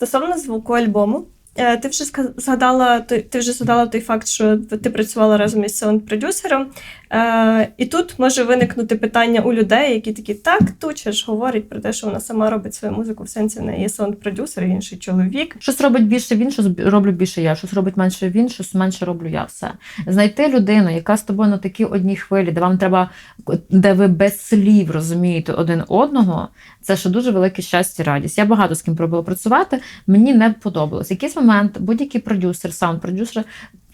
Стосовно звуку альбому, ти вже згадала ти вже згадала той факт, що ти працювала разом із саунд-продюсером. Е, І тут може виникнути питання у людей, які такі так, Туча ж говорить про те, що вона сама робить свою музику в сенсі в неї є саунд-продюсер, інший чоловік. Щось робить більше він, щось роблю більше я, щось робить менше він, щось менше роблю я. Все. Знайти людину, яка з тобою на такій одній хвилі, де вам треба, де ви без слів розумієте один одного, це ще дуже велике щастя і радість. Я багато з ким пробувала працювати, мені не подобалось. Якийсь момент будь-який продюсер, саунд-продюсер,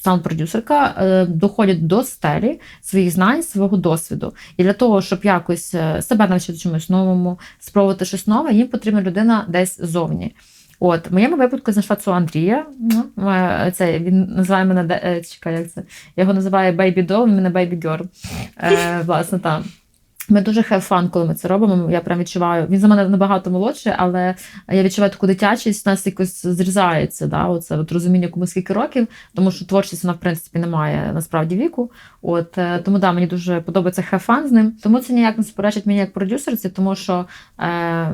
саунд-продюсерка е, доходять до стелі своїх знань, свого досвіду. І для того, щоб якось е, себе навчити чомусь новому, спробувати щось нове, їм потрібна людина десь зовні. От, в моєму випадку знайшла цього Андрія. Ну, е, Це, він називає мене чекай, як це? Я його називаю Baby Doll, він мене Baby Girl. Е, власне, там. Ми дуже have fun, коли ми це робимо. Я прям відчуваю. Він за мене набагато молодший, але я відчуваю таку дитячість, нас якось зрізається. Да? Оце от розуміння, кому скільки років, тому що творчість вона в принципі не має насправді віку. От е, тому да, мені дуже подобається have fun з ним. Тому це ніяк не суперечить мені як продюсерці, тому що. Е,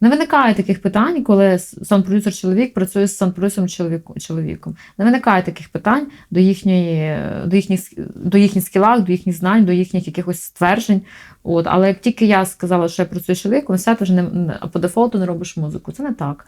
не виникає таких питань, коли сам продюсер чоловік працює з сам продюсером чоловіку, чоловіком. Не виникає таких питань до їхньої, до їхніх, до їхніх скілах, до їхніх знань, до їхніх якихось стверджень. От, але як тільки я сказала, що я працюю чоловіком, все ти вже не- по дефолту не робиш музику. Це не так.